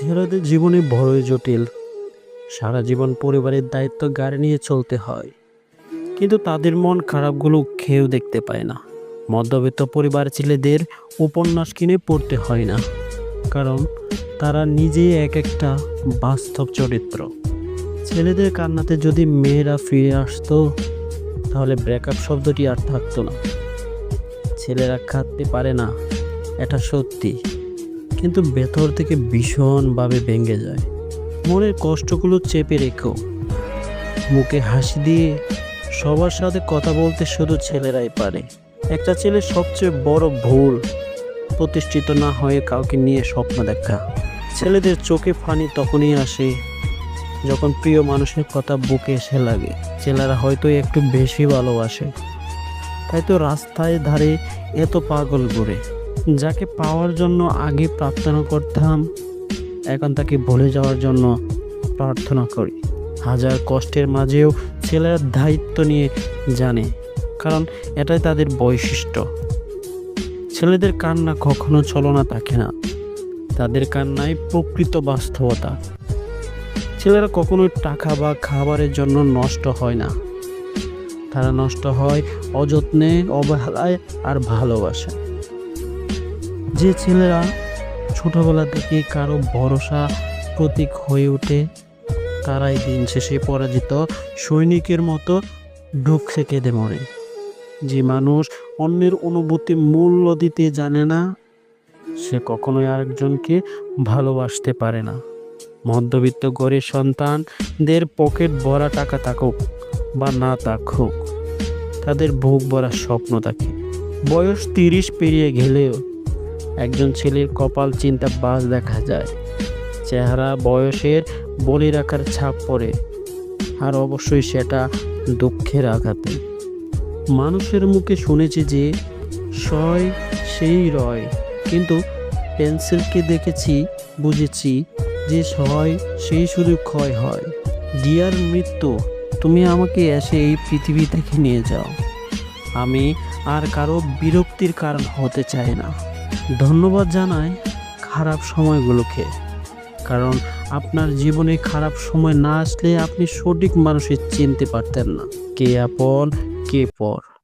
ছেলেদের জীবনে বড়ই জটিল। সারা জীবন পরিবারের দায়িত্ব গাড়ি নিয়ে চলতে হয়। কিন্তু তাদের মন খারাপগুলো খেয়েও দেখতে পায় না। মধ্যবিত্ত পরিবার ছেলেদের উপন্যাস কিনে পড়তে হয় না। কারণ তারা নিজেই এক একটা বাস্তব চরিত্র। ছেলেদের কান্নাতে যদি মেয়েরা ফিরে আসতো, তাহলে ব্রেকআপ শব্দটি আর থাকতো না। ছেলেরা খাটতে পারে না, এটা সত্যি। কিন্তু ভেতর থেকে ভীষণভাবে ভেঙে যায়। মনের কষ্টগুলো চেপে রেখো। মুখে হাসি দিয়ে সবার সাথে কথা বলতে শুধু ছেলেরাই পারে। একটা ছেলের সবচেয়ে বড় ভুল প্রতিষ্ঠিত না হয়ে কাউকে নিয়ে স্বপ্ন দেখা। ছেলেদের চোখে ফানি তখনই আসে যখন প্রিয় মানুষের কথা বুকে এসে লাগে। ছেলেরা হয়তো একটু বেশি ভালোবাসে। তাই তো রাস্তায় ধারে এত পাগল ঘুরে যাকে পাওয়ার জন্য আগে প্রার্থনা করতাম, এখন তাকে ভুলে যাওয়ার জন্য প্রার্থনা করি। হাজার কষ্টের মাঝেও ছেলেরা দায়িত্ব নিয়ে জানে, কারণ এটাই তাদের বৈশিষ্ট্য। ছেলেদের কান্না কখনো ছলনা থাকে না। তাদের কান্নায় প্রকৃত বাস্তবতা। ছেলেরা কখনোই টাকা বা খাবারের জন্য নষ্ট হয় না। তারা নষ্ট হয় অযত্নে, অবহেলায় আর ভালোবাসে যে ছেলেরা ছোটবেলা থেকে কারও ভরসা প্রতীক হয়ে ওঠে, তারাই দিন শেষে পরাজিত সৈনিকের মতো ঢুকছে কেঁদে মরে। যে মানুষ অন্যের অনুভূতি মূল্য দিতে জানে না, সে কখনোই আরেকজনকে ভালোবাসতে পারে না। মধ্যবিত্ত গরিব সন্তানদের পকেট ভরা টাকা থাকুক বা না থাকুক, তাদের বুক ভরা স্বপ্ন থাকে। বয়স তিরিশ পেরিয়ে গেলেও একজন ছেলের কপাল চিন্তা বাজ দেখা যায়। চেহারা বয়সের বলি রাখার ছাপ পড়ে, আর অবশ্যই সেটা দুঃখের আঘাতে। মানুষের মুখে শুনেছি যে, সয় সেই রয়। কিন্তু পেন্সিলকে দেখেছি, বুঝেছি যে সয় সেই শুধু ক্ষয় হয়। ডিয়ার মৃত্যু, তুমি আমাকে এসে এই পৃথিবী থেকে নিয়ে যাও। আমি আর কারও বিরক্তির কারণ হতে চাই না। ধন্যবাদ জানাই খারাপ সময়গুলোকে। কারণ আপনার জীবনে খারাপ সময় না আসলে আপনি সঠিক মানুষের চিনতে পারতেন না। কে আপন, কে পর।